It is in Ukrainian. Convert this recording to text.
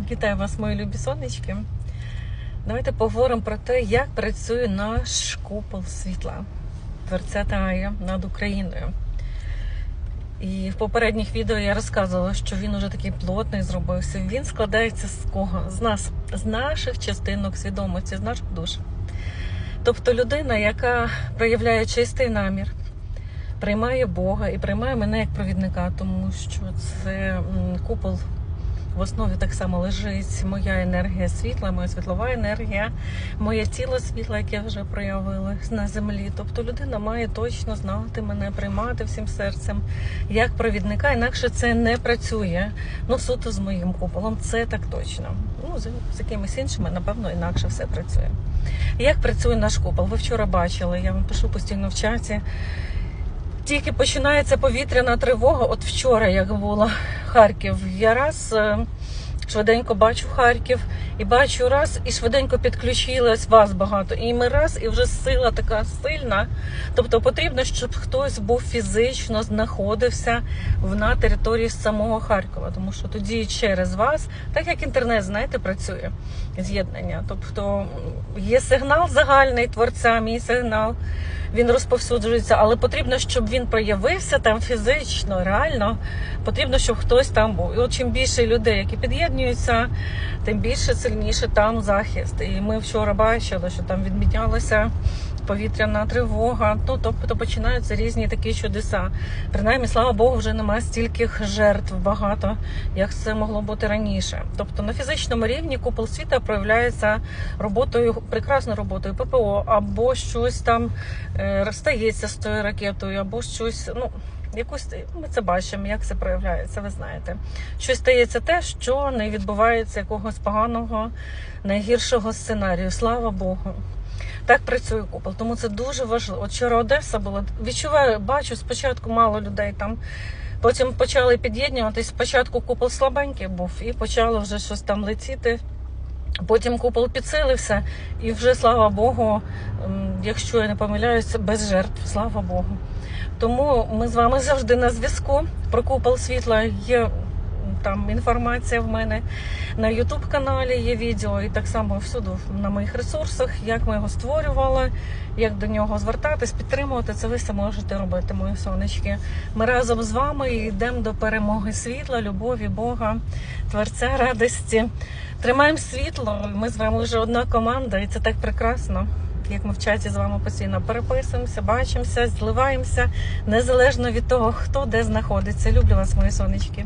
Вітаю вас, мої любі сонечки. Давайте поговоримо про те, як працює наш купол світла Творця Тая над Україною. І в попередніх відео я розказувала, що він уже такий плотний зробився. Він складається з кого? З нас, з наших частинок свідомості, з наших душ. Тобто людина, яка проявляє чистий намір, приймає Бога і приймає мене як провідника, тому що це купол в основі так само лежить моя енергія світла, моя світлова енергія, моє тіло світла, яке вже проявили на землі. Тобто людина має точно знати мене, приймати всім серцем як провідника, інакше це не працює. Ну, суто з моїм куполом, це так точно. Ну, з, якимись іншими, напевно, інакше все працює. Як працює наш купол? Ви вчора бачили, я вам пишу постійно в чаті. Тільки починається повітряна тривога. От вчора, як була Харків, я раз е, швиденько бачу Харків і бачу раз, і швиденько підключилось вас багато. І ми раз, і вже сила така сильна. Тобто потрібно, щоб хтось був фізично знаходився на території самого Харкова, тому що тоді через вас, так як інтернет, знаєте, працює з'єднання. Тобто є сигнал загальний творця, мій сигнал він розповсюджується, але потрібно, щоб він проявився там фізично, реально. Потрібно, щоб хтось там був. І от чим більше людей, які під'єднуються, тим більше сильніше там захист. І ми вчора бачили, що там відмінялася повітряна тривога. Ну тобто починаються різні такі чудеса. Принаймні, слава Богу, вже немає стільких жертв багато, як це могло бути раніше. Тобто на фізичному рівні купол світа проявляється роботою, прекрасною роботою ППО, або щось там е, стається з тою ракетою, або щось, ну. Якусь ми це бачимо, як це проявляється, ви знаєте. Щось стається те, що не відбувається якогось поганого, найгіршого сценарію. Слава Богу. Так працює купол, тому це дуже важливо. От вчора Одеса була. Відчуваю, бачу, спочатку мало людей там. Потім почали під'єднуватись. Спочатку купол слабенький був, і почало вже щось там летіти. Потім купол підсилився, і вже слава Богу, якщо я не помиляюся, без жертв, слава Богу. Тому ми з вами завжди на зв'язку. Про купол світла є там інформація в мене на Ютуб каналі є відео, і так само всюди на моїх ресурсах, як ми його створювали, як до нього звертатись, підтримувати. Це ви все можете робити, мої сонечки. Ми разом з вами йдемо до перемоги світла, любові, Бога, Творця радості. Тримаємо світло. Ми з вами вже одна команда, і це так прекрасно. Як ми в чаті з вами постійно переписуємося, бачимося, зливаємося незалежно від того, хто де знаходиться. Люблю вас, мої сонечки.